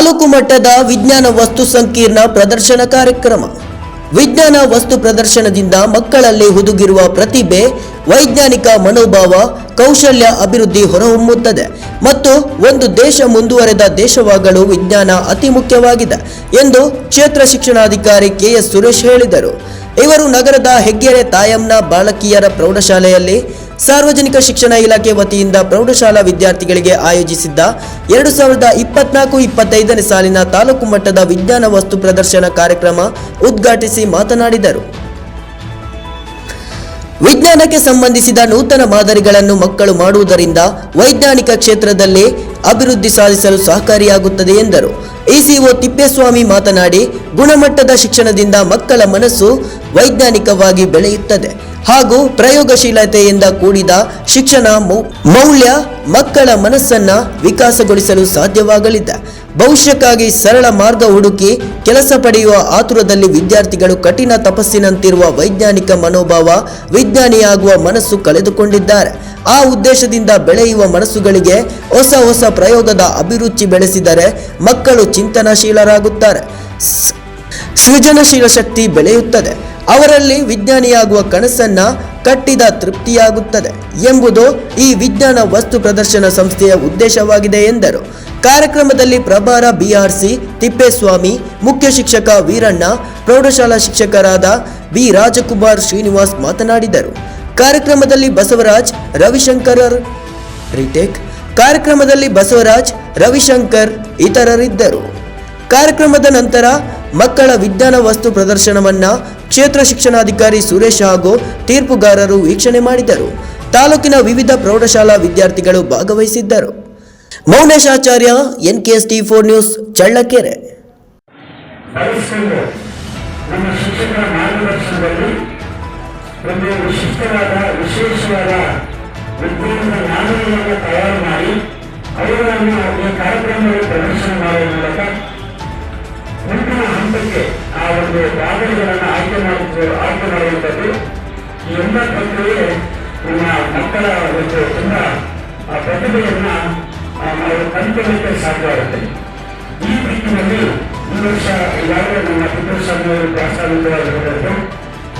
ತಾಲೂಕು ಮಟ್ಟದ ವಿಜ್ಞಾನ ವಸ್ತು ಸಂಕೀರ್ಣ ಪ್ರದರ್ಶನ ಕಾರ್ಯಕ್ರಮ. ವಿಜ್ಞಾನ ವಸ್ತು ಪ್ರದರ್ಶನದಿಂದ ಮಕ್ಕಳಲ್ಲಿ ಹುದುಗಿರುವ ಪ್ರತಿಭೆ, ವೈಜ್ಞಾನಿಕ ಮನೋಭಾವ, ಕೌಶಲ್ಯ ಅಭಿವೃದ್ಧಿ ಹೊರಹೊಮ್ಮುತ್ತದೆ ಮತ್ತು ಒಂದು ದೇಶ ಮುಂದುವರೆದ ದೇಶವಾಗಲು ವಿಜ್ಞಾನ ಅತಿ ಮುಖ್ಯವಾಗಿದೆ ಎಂದು ಕ್ಷೇತ್ರ ಶಿಕ್ಷಣಾಧಿಕಾರಿ ಕೆಎಸ್ ಸುರೇಶ್ ಹೇಳಿದರು. ಇವರು ನಗರದ ಹೆಗ್ಗೆರೆ ತಾಯಂನ ಬಾಲಕಿಯರ ಪ್ರೌಢಶಾಲೆಯಲ್ಲಿ ಸಾರ್ವಜನಿಕ ಶಿಕ್ಷಣ ಇಲಾಖೆ ವತಿಯಿಂದ ಪ್ರೌಢಶಾಲಾ ವಿದ್ಯಾರ್ಥಿಗಳಿಗೆ ಆಯೋಜಿಸಿದ್ದ ಎರಡು ಸಾವಿರದ ಇಪ್ಪತ್ನಾಲ್ಕು ಇಪ್ಪತ್ತೈದನೇ ಸಾಲಿನ ತಾಲೂಕು ಮಟ್ಟದ ವಿಜ್ಞಾನ ವಸ್ತು ಪ್ರದರ್ಶನ ಕಾರ್ಯಕ್ರಮ ಉದ್ಘಾಟಿಸಿ ಮಾತನಾಡಿದರು. ವಿಜ್ಞಾನಕ್ಕೆ ಸಂಬಂಧಿಸಿದ ನೂತನ ಮಾದರಿಗಳನ್ನು ಮಕ್ಕಳು ಮಾಡುವುದರಿಂದ ವೈಜ್ಞಾನಿಕ ಕ್ಷೇತ್ರದಲ್ಲಿ ಅಭಿವೃದ್ಧಿ ಸಾಧಿಸಲು ಸಹಕಾರಿಯಾಗುತ್ತದೆ ಎಂದರು. ಇಸಿಒ ತಿಪ್ಪೇಸ್ವಾಮಿ ಮಾತನಾಡಿ, ಗುಣಮಟ್ಟದ ಶಿಕ್ಷಣದಿಂದ ಮಕ್ಕಳ ಮನಸ್ಸು ವೈಜ್ಞಾನಿಕವಾಗಿ ಬೆಳೆಯುತ್ತದೆ. ಹಾಗೂ ಪ್ರಯೋಗಶೀಲತೆಯಿಂದ ಕೂಡಿದ ಶಿಕ್ಷಣ ಮೌಲ್ಯ ಮಕ್ಕಳ ಮನಸ್ಸನ್ನ ವಿಕಾಸಗೊಳಿಸಲು ಸಾಧ್ಯವಾಗಲಿದೆ. ಭವಿಷ್ಯಕ್ಕಾಗಿ ಸರಳ ಮಾರ್ಗ ಹುಡುಕಿ ಕೆಲಸ ಪಡೆಯುವ ಆತುರದಲ್ಲಿ ವಿದ್ಯಾರ್ಥಿಗಳು ಕಠಿಣ ತಪಸ್ಸಿನಂತಿರುವ ವೈಜ್ಞಾನಿಕ ಮನೋಭಾವ ವಿಜ್ಞಾನಿಯಾಗುವ ಮನಸ್ಸು ಕಳೆದುಕೊಂಡಿದ್ದಾರೆ. ಆ ಉದ್ದೇಶದಿಂದ ಬೆಳೆಯುವ ಮನಸ್ಸುಗಳಿಗೆ ಹೊಸ ಹೊಸ ಪ್ರಯೋಗದ ಅಭಿರುಚಿ ಬೆಳೆಸಿದರೆ ಮಕ್ಕಳು ಚಿಂತನಶೀಲರಾಗುತ್ತಾರೆ. ಸೃಜನಶೀಲ ಶಕ್ತಿ ಬೆಳೆಯುತ್ತದೆ. ಅವರಲ್ಲಿ ವಿಜ್ಞಾನಿಯಾಗುವ ಕನಸನ್ನ ಕಟ್ಟಿದ ತೃಪ್ತಿಯಾಗುತ್ತದೆ ಎಂಬುದು ಈ ವಿಜ್ಞಾನ ವಸ್ತು ಪ್ರದರ್ಶನ ಸಂಸ್ಥೆಯ ಉದ್ದೇಶವಾಗಿದೆ ಎಂದರು. ಕಾರ್ಯಕ್ರಮದಲ್ಲಿ ಪ್ರಭಾರ ಬಿಆರ್ಸಿ ತಿಪ್ಪೇಸ್ವಾಮಿ, ಮುಖ್ಯ ಶಿಕ್ಷಕ ವೀರಣ್ಣ, ಪ್ರೌಢಶಾಲಾ ಶಿಕ್ಷಕರಾದ ಬಿ ರಾಜಕುಮಾರ್ ಶ್ರೀನಿವಾಸ್ ಮಾತನಾಡಿದರು. ಕಾರ್ಯಕ್ರಮದಲ್ಲಿ ಬಸವರಾಜ್ ರವಿಶಂಕರ್ ರಿಟೇಕ್. ಕಾರ್ಯಕ್ರಮದಲ್ಲಿ ಬಸವರಾಜ್, ರವಿಶಂಕರ್ ಇತರರಿದ್ದರು. ಕಾರ್ಯಕ್ರಮದ ನಂತರ ಮಕ್ಕಳ ವಿಜ್ಞಾನ ವಸ್ತು ಪ್ರದರ್ಶನವನ್ನ ಕ್ಷೇತ್ರ ಶಿಕ್ಷಣಾಧಿಕಾರಿ ಸುರೇಶ್ ಹಾಗೂ ತೀರ್ಪುಗಾರರು ವೀಕ್ಷಣೆ ಮಾಡಿದರು. ತಾಲೂಕಿನ ವಿವಿಧ ಪ್ರೌಢಶಾಲಾ ವಿದ್ಯಾರ್ಥಿಗಳು ಭಾಗವಹಿಸಿದ್ದರು. Mouneshacharya NKS T four news Challakere ವಿಶೇಷವಾದ ಹಂತಕ್ಕೆ ಆ ಒಂದು ಬಾಗಿಲುಗಳನ್ನು ಆಯ್ಕೆ ಮಾಡಿದ್ದು ಆಯ್ಕೆ ಮಾಡುವಂಥದ್ದು, ಈ ಎಲ್ಲ ಪ್ರಕ್ರಿಯೆ ನಮ್ಮ ಮಕ್ಕಳ ಒಂದು ತುಂಬ, ಆ ಪ್ರತಿಭೆಯನ್ನ ನಾವು ಕಂಡುಕೊಳ್ಳಲಿಕ್ಕೆ ಸಾಧ್ಯವಾಗುತ್ತೆ ಈ ದಿಕ್ಕಿನಲ್ಲಿ ಈ ವರ್ಷ ಈಗಾಗಲೇ ನಮ್ಮ ಪುಟ್ಟಸ್ವಾಮಿಯವರು ಪ್ರಾಸ್ತಾವಿಕವಾಗಿರಬಹುದು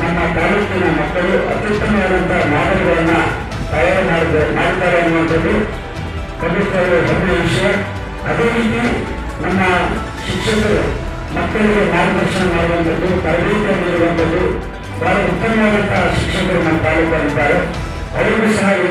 ನಮ್ಮ ತಾಲೂಕಿನ ಮಕ್ಕಳು ಅತ್ಯುತ್ತಮವಾದಂತಹ ಮಾದರಿಗಳನ್ನ ತಯಾರು ಮಾಡಿದ ಮಾಡ್ತಾರೆ ಅನ್ನುವಂಥದ್ದು ಖಂಡಿತವಾಗ್ಲೂ ಹೆಮ್ಮೆಯ ವಿಷಯ. ಅದೇ ರೀತಿ ನಮ್ಮ ಶಿಕ್ಷಕರು ಮಕ್ಕಳಿಗೆ ಮಾರ್ಗದರ್ಶನ ಮಾಡುವಂಥದ್ದು ತರಬೇತಿ ನೀಡುವಂಥದ್ದು ಬಹಳ ಉತ್ತಮವಾದಂತಹ ಶಿಕ್ಷಕರು ನಮ್ಮ ತಾಲೂಕಲ್ಲಿದ್ದಾರೆ ಅವರಿಗೂ ಸಹ ಈ